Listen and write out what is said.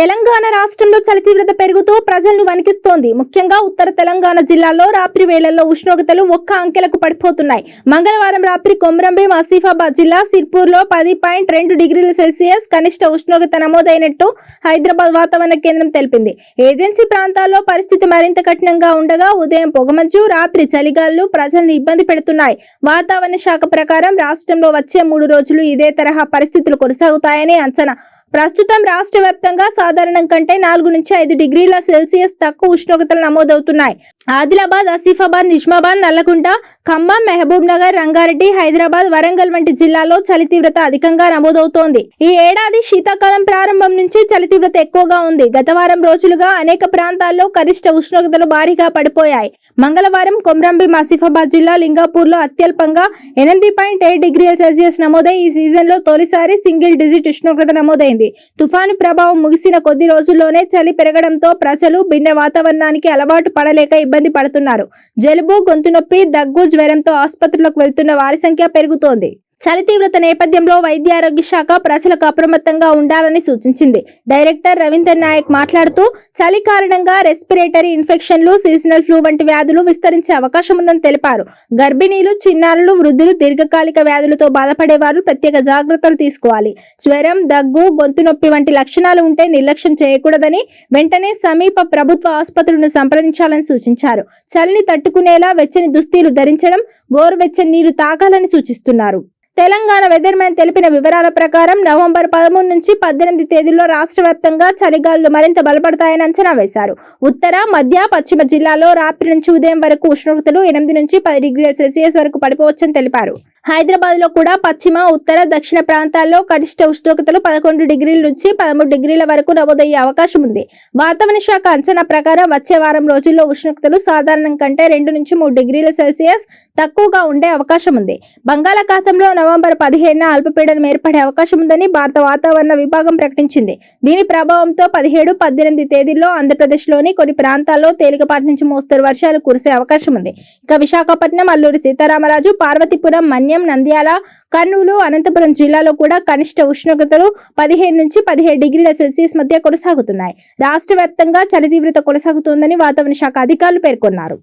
తెలంగాణ రాష్ట్రంలో చలి తీవ్రత పెరుగుతూ ప్రజలను వణికిస్తోంది. ముఖ్యంగా ఉత్తర తెలంగాణ జిల్లాలో రాత్రి వేళల్లో ఉష్ణోగ్రతలు ఒక్క అంకెలకు పడిపోతున్నాయి. మంగళవారం రాత్రి కొమరంభీం ఆసిఫాబాద్ జిల్లా సిర్పూర్లో పది పాయింట్ రెండు డిగ్రీల సెల్సియస్ కనిష్ట ఉష్ణోగ్రత నమోదైనట్టు హైదరాబాద్ వాతావరణ కేంద్రం తెలిపింది. ఏజెన్సీ ప్రాంతాల్లో పరిస్థితి మరింత కఠినంగా ఉండగా ఉదయం పొగమంచు రాత్రి చలిగాలు ప్రజలను ఇబ్బంది పెడుతున్నాయి. వాతావరణ శాఖ ప్రకారం రాష్ట్రంలో వచ్చే మూడు రోజులు ఇదే తరహా పరిస్థితులు కొనసాగుతాయని అంచనా. ప్రస్తుతం రాష్ట్ర వ్యాప్తంగా సాధారణం కంటే నాలుగు నుంచి ఐదు డిగ్రీల సెల్సియస్ తక్కువ ఉష్ణోగ్రతలు నమోదవుతున్నాయి. ఆదిలాబాద్ ఆసిఫాబాద్ నిజామాబాద్ నల్లకుంట ఖమ్మం మహబూబ్ నగర్ రంగారెడ్డి హైదరాబాద్ వరంగల్ వంటి జిల్లాలో చలి తీవ్రత అధికంగా నమోదవుతోంది. ఈ ఏడాది శీతాకాలం ప్రారంభం నుంచి చలి తీవ్రత ఎక్కువగా ఉంది. గత వారం రోజులుగా అనేక ప్రాంతాల్లో గరిష్ట ఉష్ణోగ్రతలు భారీగా పడిపోయాయి. మంగళవారం కొమ్రంభీం ఆసిఫాబాద్ జిల్లా లింగాపూర్లో అత్యల్పంగా ఎనిమిది పాయింట్ ఎయిట్ డిగ్రీల సెల్సియస్ నమోదై ఈ సీజన్లో తొలిసారి సింగిల్ డిజిట్ ఉష్ణోగ్రత నమోదైంది. తుఫాను ప్రభావం ముగిసిన కొద్ది రోజుల్లోనే చలి పెరగడంతో ప్రజలు భిన్న వాతావరణానికి అలవాటు పడలేక ఇబ్బంది పడుతున్నారు. జలుబు గొంతు నొప్పి దగ్గు జ్వరంతో ఆసుపత్రులకు వెళ్తున్న వారి సంఖ్య పెరుగుతోంది. చలి తీవ్రత నేపథ్యంలో వైద్య ఆరోగ్య శాఖ ప్రజలకు అప్రమత్తంగా ఉండాలని సూచించింది. డైరెక్టర్ రవీందర్ నాయక్ మాట్లాడుతూ చలి కారణంగా రెస్పిరేటరీ ఇన్ఫెక్షన్లు సీజనల్ ఫ్లూ వంటి వ్యాధులు విస్తరించే అవకాశం ఉందని తెలిపారు. గర్భిణీలు చిన్నారులు వృద్ధులు దీర్ఘకాలిక వ్యాధులతో బాధపడేవారు ప్రత్యేక జాగ్రత్తలు తీసుకోవాలి. జ్వరం దగ్గు గొంతు నొప్పి వంటి లక్షణాలు ఉంటే నిర్లక్ష్యం చేయకూడదని వెంటనే సమీప ప్రభుత్వ ఆసుపత్రులను సంప్రదించాలని సూచించారు. చలిని తట్టుకునేలా వెచ్చని దుస్తీలు ధరించడం గోరువెచ్చని నీరు తాగాలని సూచిస్తున్నారు. తెలంగాణ వెదర్ మ్యాన్ తెలిపిన వివరాల ప్రకారం నవంబర్ పదమూడు నుంచి పద్దెనిమిది తేదీల్లో రాష్ట్ర వ్యాప్తంగా చలిగాలులు మరింత బలపడతాయని అంచనా వేశారు. ఉత్తర మధ్య పశ్చిమ జిల్లాలో రాత్రి నుంచి ఉదయం వరకు ఉష్ణోగ్రతలు ఎనిమిది నుంచి పది డిగ్రీల సెల్సియస్ వరకు పడిపోవచ్చని తెలిపారు. హైదరాబాద్లో కూడా పశ్చిమ ఉత్తర దక్షిణ ప్రాంతాల్లో గరిష్ట ఉష్ణోగ్రతలు పదకొండు డిగ్రీల నుంచి పదమూడు డిగ్రీల వరకు నమోదయ్యే అవకాశం ఉంది. వాతావరణ శాఖ అంచనా ప్రకారం వచ్చే వారం రోజుల్లో ఉష్ణోగ్రతలు సాధారణం కంటే రెండు నుంచి మూడు డిగ్రీల సెల్సియస్ తక్కువగా ఉండే అవకాశం ఉంది. బంగాళాఖాతంలో నవంబర్ పదిహేడున అల్పపీడనం ఏర్పడే అవకాశం ఉందని భారత వాతావరణ విభాగం ప్రకటించింది. దీని ప్రభావంతో పదిహేడు పద్దెనిమిది తేదీల్లో ఆంధ్రప్రదేశ్లోని కొన్ని ప్రాంతాల్లో తేలికపాటి నుంచి మోస్తరు వర్షాలు కురిసే అవకాశం ఉంది. ఇక విశాఖపట్నం అల్లూరి సీతారామరాజు పార్వతీపురం మన్య నంద్యాల కర్నూలు అనంతపురం జిల్లాలో కూడా కనిష్ట ఉష్ణోగ్రతలు పదిహేను నుంచి పదిహేడు డిగ్రీల సెల్సియస్ మధ్య కొనసాగుతున్నాయి. రాష్ట్ర వ్యాప్తంగా చలి తీవ్రత కొనసాగుతోందని వాతావరణ శాఖ అధికారులు పేర్కొన్నారు.